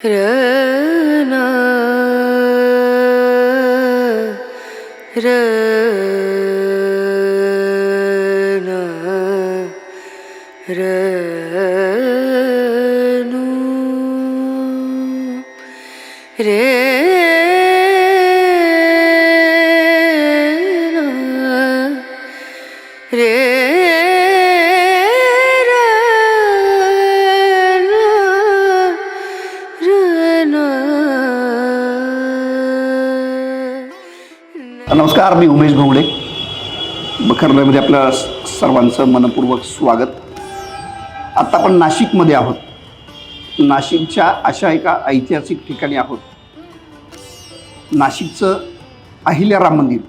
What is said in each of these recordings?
रना रना रनु रे रे नमस्कार मी उमेश भोंगडे बखरल्यामध्ये आपल्या सर्वांचं मनपूर्वक स्वागत. आत्ता आपण नाशिकमध्ये आहोत. नाशिकच्या अशा एका ऐतिहासिक ठिकाणी आहोत. नाशिकचं अहिल्याराम मंदिर.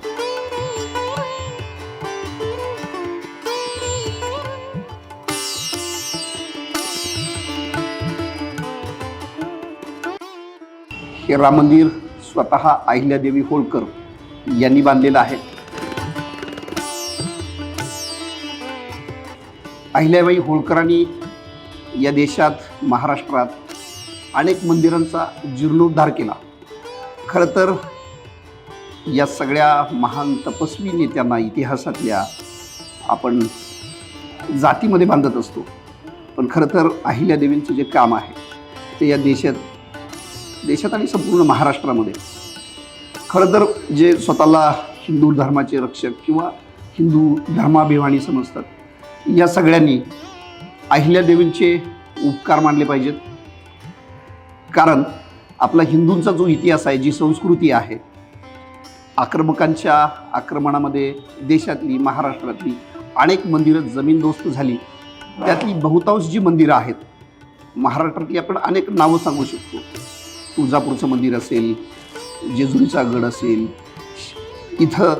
हे राम मंदिर स्वतः अहिल्यादेवी होळकर यांनी बांधलेलं आहे. अहिल्याबाई होळकरांनी या देशात महाराष्ट्रात अनेक मंदिरांचा जीर्णोद्धार केला. खरं तर या सगळ्या महान तपस्वी नेत्यांना इतिहासातल्या आपण जातीमध्ये बांधत असतो. पण खरं तर अहिल्यादेवींचं जे काम आहे ते या देशात देशात आणि संपूर्ण महाराष्ट्रामध्ये खरं तर जे स्वतःला हिंदू धर्माचे रक्षक किंवा हिंदू धर्माभिमानी समजतात या सगळ्यांनी अहिल्यादेवींचे उपकार मानले पाहिजेत. कारण आपला हिंदूंचा जो इतिहास आहे जी संस्कृती आहे आक्रमकांच्या आक्रमणामध्ये देशातली महाराष्ट्रातली अनेक मंदिरं जमीनदोस्त झाली. त्यातली बहुतांश जी मंदिरं आहेत महाराष्ट्रातली आपण अनेक नावं सांगू शकतो. तुळजापूरचं मंदिर असेल जेजुरीचा गड असेल इथं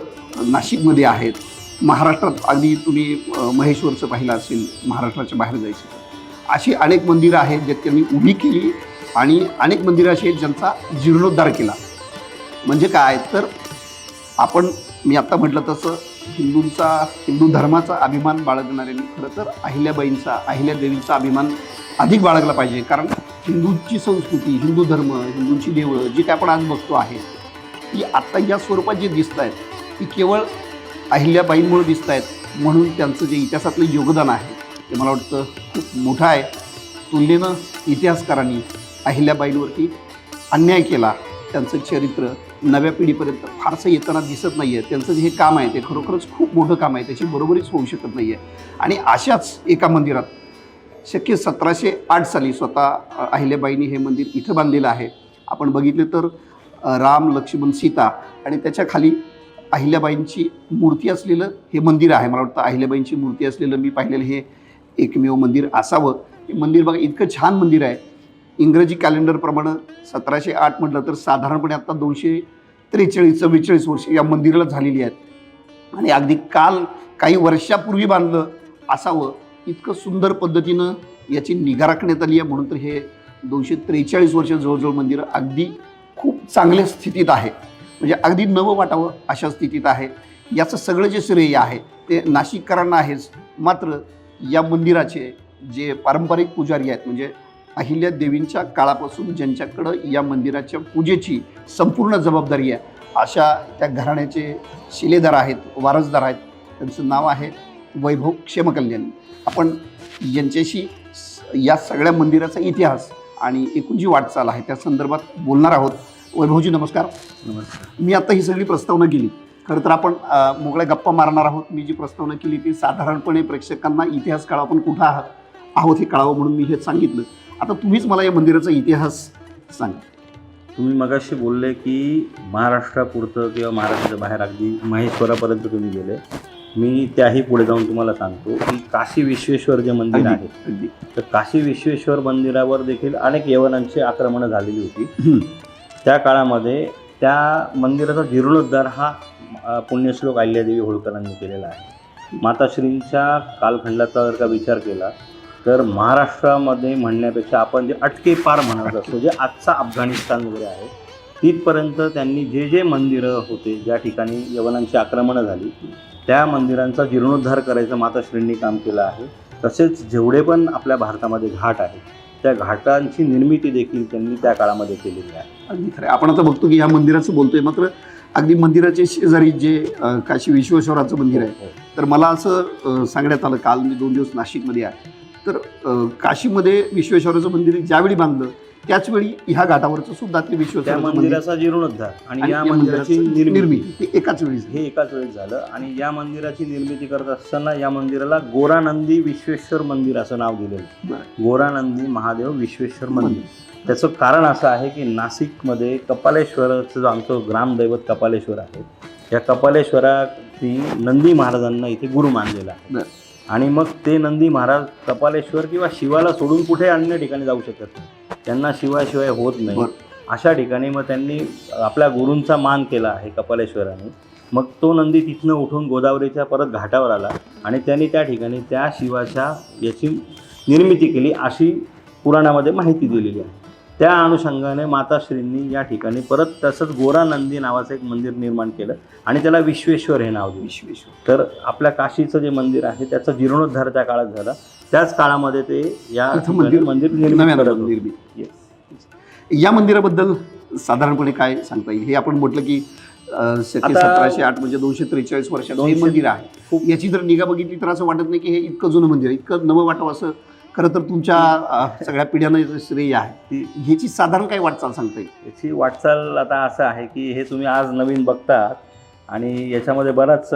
नाशिकमध्ये आहेत. महाराष्ट्रात अगदी तुम्ही महेश्वरचं पाहिलं असेल महाराष्ट्राच्या बाहेर जायचं अशी अनेक मंदिरं आहेत ज्यात त्यांनी उभी केली आणि अनेक मंदिरं अशी आहेत ज्यांचा जीर्णोद्धार केला. म्हणजे काय? तर आपण मी आत्ता म्हटलं तसं हिंदूंचा हिंदू धर्माचा अभिमान बाळगणाऱ्यांनी खरं तर अहिल्याबाईंचा अहिल्यादेवींचा अभिमान अधिक बाळगला पाहिजे. कारण हिंदूंची संस्कृती हिंदू धर्म हिंदूंची देवळं जी काय आपण आज बघतो आहे ती आत्ता या स्वरूपात जी दिसत आहेत ती केवळ अहिल्याबाईंमुळे दिसत आहेत म्हणून त्यांचं जे इतिहासातलं योगदान आहे ते मला वाटतं खूप मोठं आहे. तुलनेनं इतिहासकारांनी अहिल्याबाईंवरती अन्याय केला त्यांचं चरित्र नव्या पिढीपर्यंत फारसं येताना दिसत नाही आहे त्यांचं जे हे काम आहे ते खरोखरच खूप मोठं काम आहे. त्याची बरोबरीच होऊ शकत नाही आहे आणि अशाच एका मंदिरात शक्य सतराशे आठ साली स्वतः अहिल्याबाईंनी हे मंदिर इथं बांधलेलं आहे. आपण बघितलं तर राम लक्ष्मण सीता आणि त्याच्याखाली अहिल्याबाईंची मूर्ती असलेलं हे मंदिर आहे. मला वाटतं अहिल्याबाईंची मूर्ती असलेलं मी पाहिलेलं हे एकमेव मंदिर असावं. हे मंदिर बघा इतकं छान मंदिर आहे. इंग्रजी कॅलेंडरप्रमाणे सतराशे आठ म्हटलं तर साधारणपणे आत्ता दोनशे त्रेचाळीस चव्वेचाळीस वर्ष या मंदिराला झालेली आहेत. आणि अगदी काल काही वर्षापूर्वी बांधलं असावं इतकं सुंदर पद्धतीनं याची निगा राखण्यात आली आहे. म्हणून तर हे दोनशे त्रेचाळीस वर्ष जवळजवळ मंदिर अगदी खूप चांगल्या स्थितीत आहे. म्हणजे अगदी नवं वाटावं अशा स्थितीत आहे. याचं सगळं जे श्रेय आहे ते नाशिककरांना आहेच. मात्र या मंदिराचे जे पारंपरिक पुजारी आहेत म्हणजे अहिल्या देवींच्या काळापासून ज्यांच्याकडं या मंदिराच्या पूजेची संपूर्ण जबाबदारी आहे अशा त्या घराण्याचे शिलेदार आहेत वारसदार आहेत त्यांचं नाव आहे वैभव क्षेमकल्याण. आपण यांच्याशी या सगळ्या मंदिराचा इतिहास आणि एकूण जी वाटचाल आहे त्या संदर्भात बोलणार आहोत. वैभवजी नमस्कार. नमस्कार. मी आता ही सगळी प्रस्तावना केली. खरं तर आपण अ, मोकळ्या गप्पा मारणार आहोत. मी जी प्रस्तावना केली ती साधारणपणे प्रेक्षकांना इतिहास कळावा आपण कुठं आहात आहोत हे कळावं म्हणून मी हे सांगितलं. आता तुम्हीच मला या मंदिराचा इतिहास सांगा. तुम्ही मगाशी बोलले की महाराष्ट्रापुरतं किंवा महाराष्ट्राच्या बाहेर अगदी महेश्वरापर्यंत तुम्ही गेले. मी त्याही पुढे जाऊन तुम्हाला सांगतो की काशी विश्वेश्वर जे मंदिर आहे तर काशी विश्वेश्वर मंदिरावर देखील अनेक यवनांची आक्रमणं झालेली होती. त्या काळामध्ये त्या मंदिराचा जीर्णोद्धार हा पुण्यश्लोक अहिल्यादेवी होळकरांनी केलेला आहे. माताश्रींच्या कालखंडाचा जर का विचार केला तर महाराष्ट्रामध्ये म्हणण्यापेक्षा आपण जे अटके पार म्हणत असतो जे आजचा अफगाणिस्तान वगैरे आहे तिथपर्यंत त्यांनी जे जे मंदिरं होते ज्या ठिकाणी यवनांची आक्रमणं झाली त्या मंदिरांचा जीर्णोद्धार करायचं माताश्रींनी काम केलं आहे तसेच जेवढे पण आपल्या भारतामध्ये घाट आहेत त्या घाटांची निर्मिती देखील त्यांनी त्या काळामध्ये केलेली आहे अगदी खरं. आपण आता बघतो की ह्या मंदिराचं बोलतोय मात्र अगदी मंदिराचे शेजारी जे काशी विश्वेश्वराचं मंदिर आहे हो. तर मला असं सांगण्यात आलं काल मी दोन दिवस नाशिकमध्ये आहे तर काशीमध्ये विश्वेश्वराचं मंदिर ज्यावेळी बांधलं त्याचवेळी ह्या घाटावरचं सुद्धा ते मंदिर मंदिराचा जीर्णोद्धार आणि या मंदिराची निर्मिती हे एकाच वेळी झाली. हे एकाच वेळेस झालं आणि या मंदिराची निर्मिती करत असताना या मंदिराला गोरानंदी विश्वेश्वर मंदिर असं नाव दिलेलं. गोरानंदी महादेव विश्वेश्वर मंदिर त्याचं कारण असं आहे की नाशिकमध्ये कपालेश्वराचं जो आमचं ग्रामदैवत कपालेश्वर आहे या कपालेश्वराची नंदी महाराजांना इथे गुरु मानलेला आहे. आणि मग ते नंदी महाराज कपालेश्वर किंवा शिवाला सोडून कुठे अन्य ठिकाणी जाऊ शकत नाही. त्यांना शिवाशिवाय होत नाही. अशा ठिकाणी मग त्यांनी आपल्या गुरूंचा मान केला आहे कपालेश्वराने. मग तो नंदी तिथनं उठून गोदावरीच्या परत घाटावर आला आणि त्यांनी त्या ठिकाणी त्या शिवाच्या याची निर्मिती केली अशी पुराणामध्ये माहिती दिलेली आहे. त्या अनुषंगाने माताश्रींनी या ठिकाणी परत तसंच गोरानंदी नावाचं एक मंदिर निर्माण केलं आणि त्याला विश्वेश्वर हे नाव दिलं. विश्वेश्वर. तर आपल्या काशीचं जे मंदिर आहे त्याचा जीर्णोद्धार त्या काळात झाला. त्याच काळामध्ये ते या मंदिर मंदिर निर्मित. Yes. या मंदिराबद्दल साधारणपणे काय सांगता येईल? हे आपण म्हटलं की सतराशे आठ म्हणजे दोनशे त्रेचाळीस वर्षाचं हे मंदिर आहे. याची जर निगा बघितली तर असं वाटत नाही की हे इतकं जुनं मंदिर आहे इतकं नवं वाटावं असं खरं तर तुमच्या सगळ्या पिढ्यांना श्रेय आहे. ती ह्याची साधारण काय वाटचाल सांगता येईल? याची वाटचाल आता असं आहे की हे तुम्ही आज नवीन बघतात आणि याच्यामध्ये बराच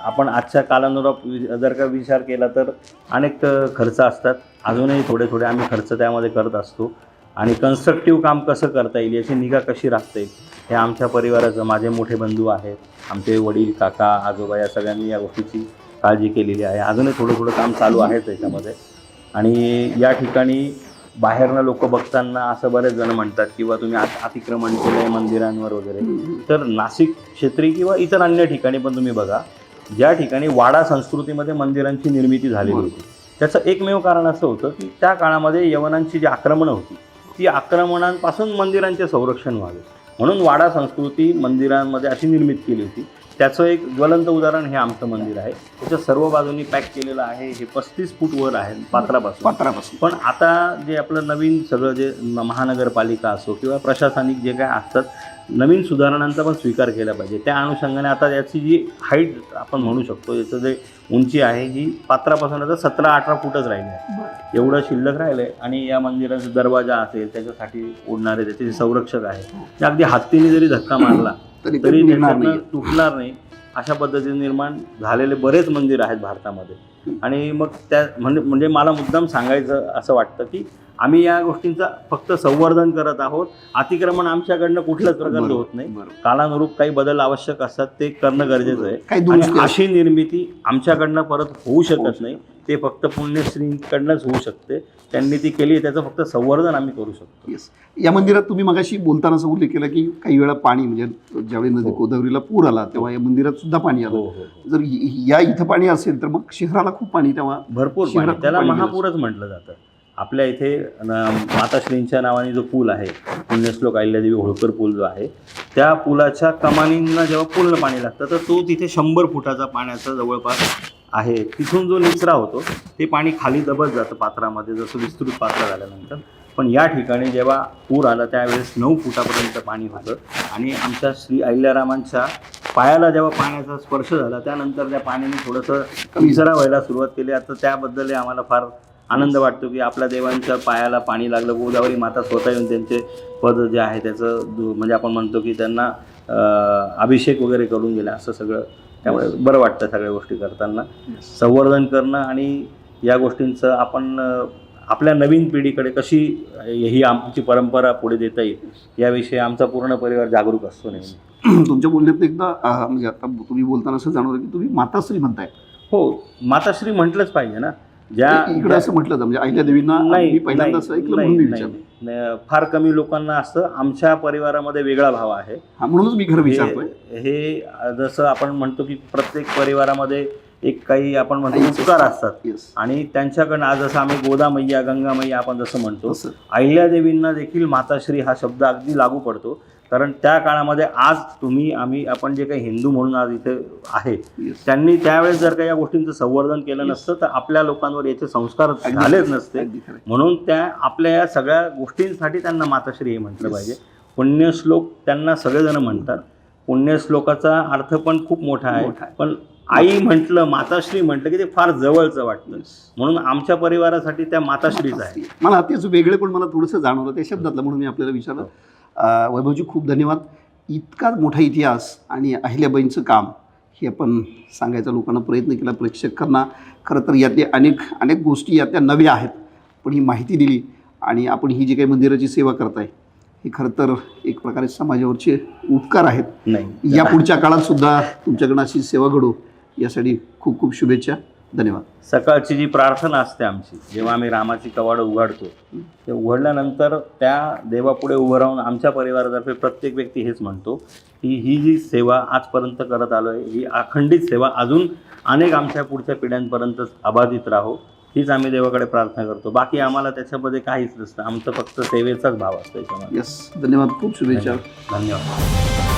आपण आजच्या कालानुरूप वि- जर का विचार केला तर अनेक खर्च असतात. अजूनही थोडे थोडे आम्ही खर्च त्यामध्ये करत असतो. आणि कन्स्ट्रक्टिव्ह काम कसं करता येईल याची निगा कशी राखता येईल हे आमच्या परिवाराचं माझे मोठे बंधू आहेत. आमचे वडील काका आजोबा या सगळ्यांनी या गोष्टीची काळजी केलेली आहे. अजूनही थोडं थोडं काम चालू आहे त्याच्यामध्ये. आणि या ठिकाणी बाहेरनं लोक बघताना असं बरेच जण म्हणतात किंवा तुम्ही अतिक्रमण केलं आहे मंदिरांवर वगैरे. तर नाशिक क्षेत्री किंवा इतर अन्य ठिकाणी पण तुम्ही बघा ज्या ठिकाणी वाडा संस्कृतीमध्ये मंदिरांची निर्मिती झालेली. होती. त्याचं एकमेव कारण असं होतं की त्या काळामध्ये यवनांची जी आक्रमणं होती ती आक्रमणांपासून मंदिरांचे संरक्षण व्हावे. म्हणून वाडा संस्कृती मंदिरांमध्ये अशी निर्मित केली होती. त्याचं एक ज्वलंत उदाहरण हे आमचं मंदिर आहे. त्याचं सर्व बाजूनी पॅक केलेलं आहे. हे पस्तीस फूट वर आहे पात्रापासून. पात्रापासून. पण आता जे आपलं नवीन सगळं जे महानगरपालिका असो किंवा प्रशासनिक जे काय असतात नवीन सुधारणांचा पण स्वीकार केला पाहिजे. त्या अनुषंगाने आता याची जी हाईट आपण म्हणू शकतो याचं जे उंची आहे ही पात्रापासून आता सतरा अठरा फुटच राहिली आहे. एवढं शिल्लक राहिलं आहे आणि या मंदिराचा दरवाजा असेल त्याच्यासाठी उडणारे त्याचे जे संरक्षक आहे ते अगदी हत्तीने जरी धक्का मारला तरी तरी ते निघणार त्याच्यातनं नाही तुटणार नाही. अशा पद्धतीने निर्माण झालेले बरेच मंदिर आहेत भारतामध्ये. आणि मग त्या म्हणजे म्हणजे मला मुद्दाम सांगायचं असं वाटतं की आम्ही या गोष्टींचं फक्त संवर्धन करत आहोत. अतिक्रमण आमच्याकडनं कुठल्याच प्रकारचं. होत नाही. कालानुरूप काही बदल आवश्यक असतात ते करणं गरजेचं आहे. अशी निर्मिती आमच्याकडनं परत होऊ शकत नाही. ते फक्त पुण्यश्रींकडनंच होऊ शकते. त्यांनी ती केली त्याचं फक्त संवर्धन आम्ही करू शकतो. येस या मंदिरात तुम्ही मगाशी बोलताना असं उल्लेख केला की काही वेळा पाणी म्हणजे ज्यावेळी नदी हो. गोदावरीला पूर आला तेव्हा या मंदिरात सुद्धा पाणी आलं. हो हो. जर या इथं पाणी असेल तर मग शहराला खूप पाणी तेव्हा भरपूर पाणी. त्याला महापूरच म्हटलं जातं. आपल्या इथे माताश्रींच्या नावाने जो पूल आहे पुण्यश्लोक अहिल्यादेवी होळकर पूल जो आहे त्या पुलाच्या कमानींना जेव्हा पूर्ण पाणी लागतं तर तो तिथे शंभर फुटाचा पाण्याचा जवळपास आहे. तिथून जो निचरा होतो ते पाणी खाली दबत जातं पात्रामध्ये जसं विस्तृत पात्र झाल्यानंतर. पण या ठिकाणी जेव्हा पूर आला त्यावेळेस नऊ फुटापर्यंत पाणी होतं. आणि आमच्या श्री अहिल्यारामांच्या पायाला जेव्हा पाण्याचा स्पर्श झाला त्यानंतर त्या पाण्याने थोडंसं निचरा व्हायला सुरुवात केली. आता त्याबद्दल आम्हाला फार आनंद वाटतो की आपल्या देवांच्या पायाला पाणी लागलं. गोदावरी माता स्वतः येऊन त्यांचे पद जे आहे त्याचं दु- म्हणजे आपण म्हणतो की त्यांना अभिषेक वगैरे करून गेला असं सगळं त्यामुळे बरं वाटतं सगळ्या गोष्टी करताना. संवर्धन करणं आणि या गोष्टींचं आपण आपल्या नवीन पिढीकडे कशी ही आमची परंपरा पुढे देता येईल याविषयी आमचा पूर्ण परिवार जागरूक असतो नेहमी. तुमच्या बोलण्यात एकदा म्हणजे आता तुम्ही बोलताना असं जाणवलं की तुम्ही माताश्री म्हणताय. हो माताश्री म्हटलंच पाहिजे ना. ज्या इकडे असं म्हटलं म्हणजे अहिल्या देवींना नाही मी पहिल्यांदा असं ऐकलं म्हणून मी विचारलं. फार कमी लोकांना असतं आमच्या परिवारामध्ये वेगळा भाव आहे. म्हणूनच मी खरं विचारतोय. हे जसं आपण म्हणतो की प्रत्येक परिवारामध्ये एक काही आपण म्हणतो उपकार असतात. आणि त्यांच्याकडनं आज जसं आम्ही गोदा मैया गंगा मैया आपण जसं म्हणतो तसं. अहिल्यादेवींना देखील माताश्री हा शब्द अगदी लागू पडतो. कारण त्या काळामध्ये आज तुम्ही आम्ही आपण जे काही हिंदू म्हणून आज इथे आहे त्यांनी त्यावेळेस जर का या गोष्टींचं संवर्धन केलं नसतं तर आपल्या लोकांवर याचे संस्कार झालेच नसते. म्हणून त्या आपल्या या सगळ्या गोष्टींसाठी त्यांना माताश्री हे म्हटलं. पाहिजे. पुण्यश्लोक त्यांना सगळेजण म्हणतात. पुण्यश्लोकाचा अर्थ पण खूप मोठा आहे. पण आई म्हटलं माताश्री म्हटलं की ते फार जवळचं वाटतं. म्हणून आमच्या परिवारासाठी त्या माताश्रीच आहे. मला तेच वेगळे पण मला थोडंसं जाणवलं त्या शब्दातलं म्हणून मी आपल्याला विचारलं. वैभवजी खूप धन्यवाद. इतका मोठा इतिहास आणि अहिल्याबाईंचं काम हे आपण सांगायचा लोकांना प्रयत्न केला प्रेक्षकांना खरं तर यातले अनेक अनेक गोष्टी यातल्या नव्या आहेत पण ही माहिती दिली आणि आपण ही जी काही मंदिराची सेवा करताय ही खरं तर एक प्रकारे समाजावरचे उपकार आहेत. नाही. या पुढच्या काळात सुद्धा तुमच्याकडनं अशी सेवा घडो यासाठी खूप खूप शुभेच्छा. धन्यवाद. सकाळची जी प्रार्थना असते आमची जेव्हा आम्ही रामाची कवाडं उघडतो ते उघडल्यानंतर त्या देवापुढे उभं राहून आमच्या परिवारातर्फे प्रत्येक व्यक्ती हेच म्हणतो की ही जी सेवा आजपर्यंत करत आलो आहे ही अखंडित सेवा अजून अनेक आमच्या पुढच्या पिढ्यांपर्यंत अबाधित राहो हीच आम्ही देवाकडे प्रार्थना करतो. बाकी आम्हाला त्याच्यामध्ये काहीच नसतं आमचं फक्त सेवेचाच भाव असतो याच्यामध्ये. यस धन्यवाद खूप शुभेच्छा. धन्यवाद.